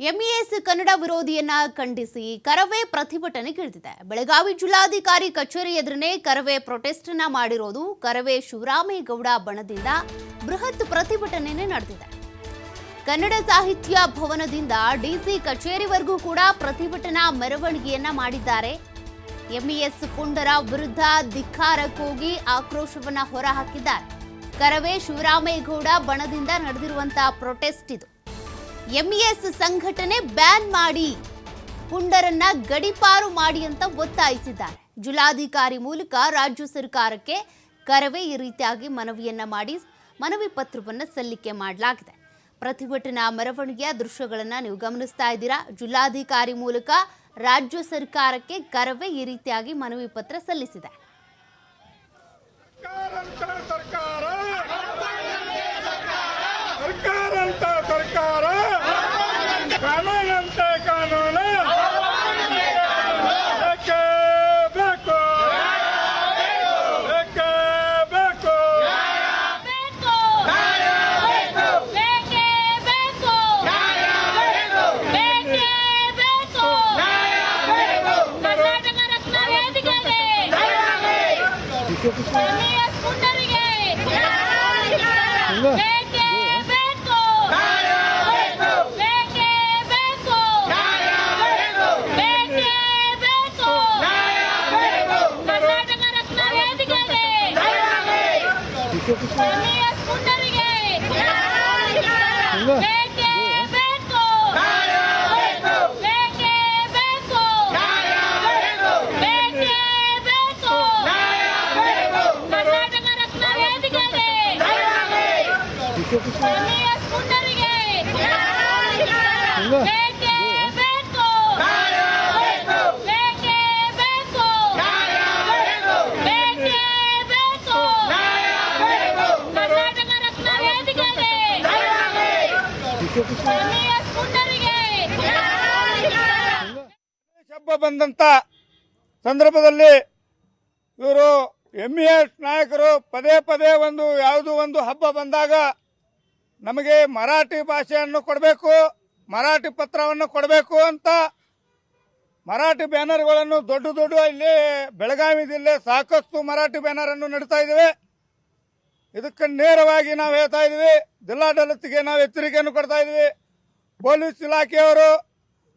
MES Kannada ವಿರೋಧಿಯನ್ನ ಖಂಡಿಸಿ ಕರವೇ ಪ್ರತಿಭಟನೆಗಿಳಿದಿದೆ ಬೆಳಗಾವಿ ಜಿಲ್ಲಾಧಿಕಾರಿ ಕಚೇರಿ ಎದುರನೇ ಕರವೇ ಪ್ರೊಟೆಸ್ಟ್ ಮಾಡಿರೋದು ಕರವೇ ಶಿವರಾಮೇಗೌಡ ಬಣದಿಂದ ಬೃಹತ್ ಪ್ರತಿಭಟನೆ ನಡೆದಿದೆ. ಕನ್ನಡ ಸಾಹಿತ್ಯ ಭವನದಿಂದ ಡಿಸಿ ಕಚೇರಿವರೆಗೂ ಕೂಡ ಪ್ರತಿಭಟನಾ ಮೆರವಣಿಗೆಯನ್ನ ಮಾಡಿದ್ದಾರೆ. ಎಂಇಎಸ್ ಪುಂಡರ ವಿರುದ್ಧ ಧಿಕ್ಕಾರಕ್ಕೋಗಿ ಆಕ್ರೋಶವನ್ನ ಹೊರಹಾಕಿದ್ದಾರೆ. ಕರವೇ ಶಿವರಾಮೇಗೌಡ ಬಣದಿಂದ ನಡೆದಿರುವಂತಹ ಪ್ರೊಟೆಸ್ಟ್ ಇದು. ಎಂಇಎಸ್ ಸಂಘಟನೆ ಬ್ಯಾನ್ ಮಾಡಿ ಪುಂಡರನ್ನ ಗಡಿಪಾರು ಮಾಡಿ ಅಂತ ಒತ್ತಾಯಿಸಿದ್ದಾರೆ. ಜಿಲ್ಲಾಧಿಕಾರಿ ಮೂಲಕ ರಾಜ್ಯ ಸರ್ಕಾರಕ್ಕೆ ಕರವೇ ಈ ರೀತಿಯಾಗಿ ಮನವಿಯನ್ನ ಮಾಡಿ ಮನವಿ ಪತ್ರವನ್ನು ಸಲ್ಲಿಕೆ ಮಾಡಲಾಗಿದೆ. ಪ್ರತಿಭಟನಾ ಮೆರವಣಿಗೆಯ ದೃಶ್ಯಗಳನ್ನು ನೀವು ಗಮನಿಸ್ತಾ ಇದ್ದೀರಾ? ಜಿಲ್ಲಾಧಿಕಾರಿ ಮೂಲಕ ರಾಜ್ಯ ಸರ್ಕಾರಕ್ಕೆ ಕರವೇ ಈ ರೀತಿಯಾಗಿ ಮನವಿ ಪತ್ರ ಸಲ್ಲಿಸಿದೆ ಸರ್ಕಾರ ಸರ್ಕಾರ ಅಂತ ಸರ್ಕಾರ ಕಾನೂನಂತೆ ಕಾನೂನು ಬೇಕೇ ಬೇಕು ಬೇಕೇ ಬೇಕು ಬೇಕು ಬೇಕೇ ಬೇಕು ಬೇಕೇ ಬೇಕು ಕರ್ನಾಟಕ ರತ್ನ ವೇದಿಕೆಗೆ ಎಂಇಎಸ್ ಪುಂಡರಿಗೆ ಬೇಕೇ ಬೇಕು ಬೇಕೇ ಬೇಕು ಬೇಕೇ ಬೇಕು ಕರ್ನಾಟಕ ರತ್ನ ವೇದಿಕೆಗೆ ಎಂಇಎಸ್ ಪುಂಡರಿಗೆ ಬೇಕೇ ಬೇಕು ಬೇಕೇ ಬೇಕು ಬೇಕೇ ಬೇಕು ಕರ್ನಾಟಕ ರತ್ನ ವೇದಿಕೆಗೆ ಎಂಇಎಸ್ ಪುಂಡರಿಗೆ ಬೇಕೇ ಬೇಕು ಬೇಕೇ ಬೇಕು ಬೇಕೇ ಬೇಕು ಕರ್ನಾಟಕ ರತ್ನ ವೇದಿಕೆಗೆ ಎಂಇಎಸ್ ಪುಂಡರಿಗೆ ಗಣೇಶ ಹಬ್ಬ ಬಂದಂತ ಸಂದರ್ಭದಲ್ಲಿ ಇವರು ಎಂ ಎಸ್ ನಾಯಕರು ಪದೇ ಪದೇ ಒಂದು ಯಾವುದು ಒಂದು ಹಬ್ಬ ಬಂದಾಗ ನಮಗೆ ಮರಾಠಿ ಭಾಷೆಯನ್ನು ಕೊಡಬೇಕು, ಮರಾಠಿ ಪತ್ರವನ್ನು ಕೊಡಬೇಕು ಅಂತ ಮರಾಠಿ ಬ್ಯಾನರ್ಗಳನ್ನು ದೊಡ್ಡ ದೊಡ್ಡ ಇಲ್ಲಿ ಬೆಳಗಾವಿ ಜಿಲ್ಲೆ ಸಾಕಷ್ಟು ಮರಾಠಿ ಬ್ಯಾನರ್ ಅನ್ನು ನಡ್ತಾ ಇದ್ದೇವೆ. ಇದಕ್ಕೆ ನೇರವಾಗಿ ನಾವು ಹೇಳ್ತಾ ಇದ್ವಿ ಜಿಲ್ಲಾಡಳಿತಕ್ಕೆ ನಾವು ಎಚ್ಚರಿಕೆಯನ್ನು ಕೊಡ್ತಾ ಇದ್ವಿ ಪೊಲೀಸ್ ಇಲಾಖೆಯವರು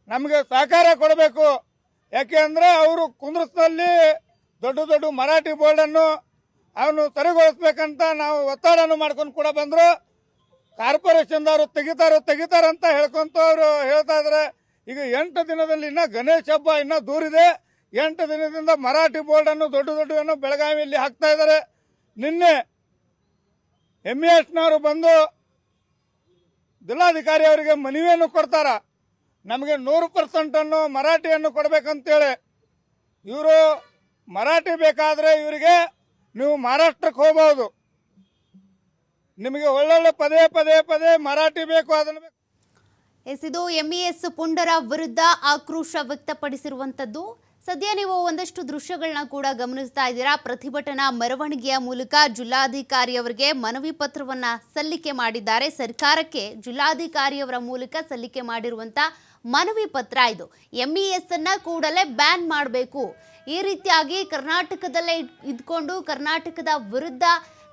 ನಮಗೆ ಸಹಕಾರ ಕೊಡಬೇಕು. ಯಾಕೆ ಅಂದರೆ ಅವರು ಕುಂದ್ರಸ್ನಲ್ಲಿ ದೊಡ್ಡ ದೊಡ್ಡ ಮರಾಠಿ ಬೋರ್ಡನ್ನು ಅವನು ಸರಿಗೊಳಿಸ್ಬೇಕಂತ ನಾವು ಒತ್ತಡವನ್ನು ಮಾಡ್ಕೊಂಡು ಕೂಡ ಬಂದರು. ಕಾರ್ಪೊರೇಷನ್ದವರು ತೆಗಿತಾರೋ ತೆಗಿತಾರಂತ ಹೇಳ್ಕೊಂತ ಅವರು ಹೇಳ್ತಾ ಇದ್ದಾರೆ ಈಗ ಎಂಟು ದಿನದಲ್ಲಿ ಇನ್ನ ಗಣೇಶ ಹಬ್ಬ ಇನ್ನೂ ದೂರಿದೆ. ಎಂಟು ದಿನದಿಂದ ಮರಾಠಿ ಬೋರ್ಡನ್ನು ದೊಡ್ಡ ದೊಡ್ಡವನ್ನು ಬೆಳಗಾವಿಯಲ್ಲಿ ಹಾಕ್ತಾ ಇದ್ದಾರೆ ನಿನ್ನೆ ಎಂ ಎಸ್ನವರು ಬಂದು ಜಿಲ್ಲಾಧಿಕಾರಿ ಅವರಿಗೆ ಮನವಿಯನ್ನು ಕೊಡ್ತಾರ. ನಮಗೆ ನೂರು ಪರ್ಸೆಂಟನ್ನು ಮರಾಠಿಯನ್ನು ಕೊಡಬೇಕಂತೇಳಿ. ಇವರು ಮರಾಠಿ ಬೇಕಾದರೆ ಇವರಿಗೆ ನೀವು ಮಹಾರಾಷ್ಟ್ರಕ್ಕೆ ಹೋಗ್ಬೋದು. ನಿಮಗೆ ಒಳ್ಳೊಳ್ಳೆ ಪದೇ ಪದೇ ಪದೇ ಮರಾಠಿ ಬೇಕು, ಅದನ್ನು ಬೇಕು. ಎಸ್ ಇದು ಎಂಇಎಸ್ ಪುಂಡರ ವಿರುದ್ಧ ಆಕ್ರೋಶ ವ್ಯಕ್ತಪಡಿಸಿರುವಂತದ್ದು ಸದ್ಯ ನೀವು ಒಂದಷ್ಟು ದೃಶ್ಯಗಳನ್ನ ಕೂಡ ಗಮನಿಸ್ತಾ ಇದ್ದೀರಾ. ಪ್ರತಿಭಟನಾ ಮೆರವಣಿಗೆಯ ಮೂಲಕ ಜಿಲ್ಲಾಧಿಕಾರಿಯವರಿಗೆ ಮನವಿ ಪತ್ರವನ್ನ ಸಲ್ಲಿಕೆ ಮಾಡಿದ್ದಾರೆ. ಸರ್ಕಾರಕ್ಕೆ ಜಿಲ್ಲಾಧಿಕಾರಿಯವರ ಮೂಲಕ ಸಲ್ಲಿಕೆ ಮಾಡಿರುವಂತ ಮನವಿ ಪತ್ರ ಇದು. ಎಂಇಎಸ್ ಅನ್ನ ಕೂಡಲೇ ಬ್ಯಾನ್ ಮಾಡಬೇಕು. ಈ ರೀತಿಯಾಗಿ ಕರ್ನಾಟಕದಲ್ಲೇ ಇದ್- ಇದ್ಕೊಂಡು ಕರ್ನಾಟಕದ ವಿರುದ್ಧ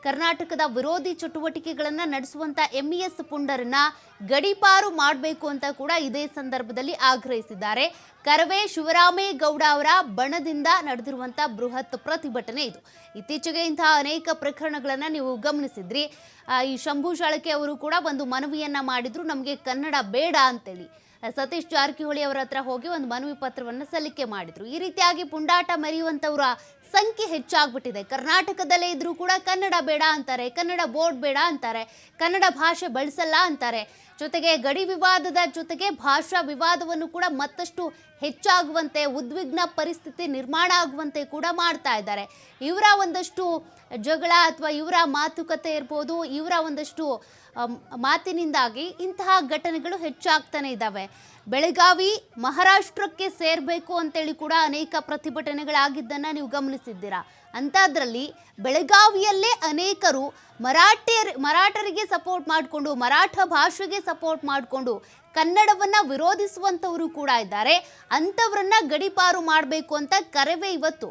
ಕರ್ನಾಟಕದ ವಿರೋಧಿ ಚಟುವಟಿಕೆಗಳನ್ನು ನಡೆಸುವಂತ ಎಂಇಎಸ್ ಪುಂಡರನ್ನ ಗಡೀಪಾರು ಮಾಡಬೇಕು ಅಂತ ಕೂಡ ಇದೇ ಸಂದರ್ಭದಲ್ಲಿ ಆಗ್ರಹಿಸಿದ್ದಾರೆ. ಕರವೇ ಶಿವರಾಮೇಗೌಡ ಅವರ ಬಣದಿಂದ ನಡೆದಿರುವಂಥ ಬೃಹತ್ ಪ್ರತಿಭಟನೆ ಇದು. ಇತ್ತೀಚೆಗೆ ಇಂತಹ ಅನೇಕ ಪ್ರಕರಣಗಳನ್ನು ನೀವು ಗಮನಿಸಿದ್ರಿ. ಈ ಶಂಭು ಅವರು ಕೂಡ ಒಂದು ಮನವಿಯನ್ನು ಮಾಡಿದ್ರು, ನಮಗೆ ಕನ್ನಡ ಬೇಡ ಅಂತೇಳಿ. ಸತೀಶ್ ಜಾರಕಿಹೊಳಿ ಅವರ ಹತ್ರ ಹೋಗಿ ಒಂದು ಮನವಿ ಪತ್ರವನ್ನು ಸಲ್ಲಿಕೆ ಮಾಡಿದ್ರು. ಈ ರೀತಿಯಾಗಿ ಪುಂಡಾಟ ಮೆರೆಯುವಂತವರ ಸಂಖ್ಯೆ ಹೆಚ್ಚಾಗ್ಬಿಟ್ಟಿದೆ. ಕರ್ನಾಟಕದಲ್ಲೇ ಇದ್ರೂ ಕೂಡ ಕನ್ನಡ ಬೇಡ ಅಂತಾರೆ, ಕನ್ನಡ ಬೋರ್ಡ್ ಬೇಡ ಅಂತಾರೆ, ಕನ್ನಡ ಭಾಷೆ ಬಳಸಲ್ಲ ಅಂತಾರೆ. ಜೊತೆಗೆ ಗಡಿ ವಿವಾದದ ಜೊತೆಗೆ ಭಾಷಾ ವಿವಾದವನ್ನು ಕೂಡ ಮತ್ತಷ್ಟು ಹೆಚ್ಚಾಗುವಂತೆ, ಉದ್ವಿಗ್ನ ಪರಿಸ್ಥಿತಿ ನಿರ್ಮಾಣ ಆಗುವಂತೆ ಕೂಡ ಮಾಡ್ತಾ ಇದ್ದಾರೆ. ಇವರ ಒಂದಷ್ಟು ಜಗಳ ಅಥವಾ ಇವರ ಮಾತುಕತೆ ಇರ್ಬೋದು, ಇವರ ಒಂದಷ್ಟು ಮಾತಿನಿಂದಾಗಿ ಇಂತಹ ಘಟನೆಗಳು ಹೆಚ್ಚಾಗ್ತಾನೆ ಇದ್ದಾವೆ. ಬೆಳಗಾವಿ, ಮಹಾರಾಷ್ಟ್ರಕ್ಕೆ ಸೇರಬೇಕು ಅಂತೇಳಿ ಕೂಡ ಅನೇಕ ಪ್ರತಿಭಟನೆಗಳಾಗಿದ್ದನ್ನು ನೀವು ಗಮನಿಸಿ ಗಮನಿಸಿದ್ದೀರಾ? ಅಂಥದ್ರಲ್ಲಿ ಬೆಳಗಾವಿಯಲ್ಲೇ ಅನೇಕರು ಮರಾಠಿಯರ್, ಮರಾಠರಿಗೆ ಸಪೋರ್ಟ್ ಮಾಡಿಕೊಂಡು, ಮರಾಠ ಭಾಷೆಗೆ ಸಪೋರ್ಟ್ ಮಾಡಿಕೊಂಡು ಕನ್ನಡವನ್ನು ವಿರೋಧಿಸುವಂಥವರು ಕೂಡ ಇದ್ದಾರೆ. ಅಂಥವ್ರನ್ನ ಗಡಿಪಾರು ಮಾಡಬೇಕು ಅಂತ ಕರೆವೇ ಇವತ್ತು.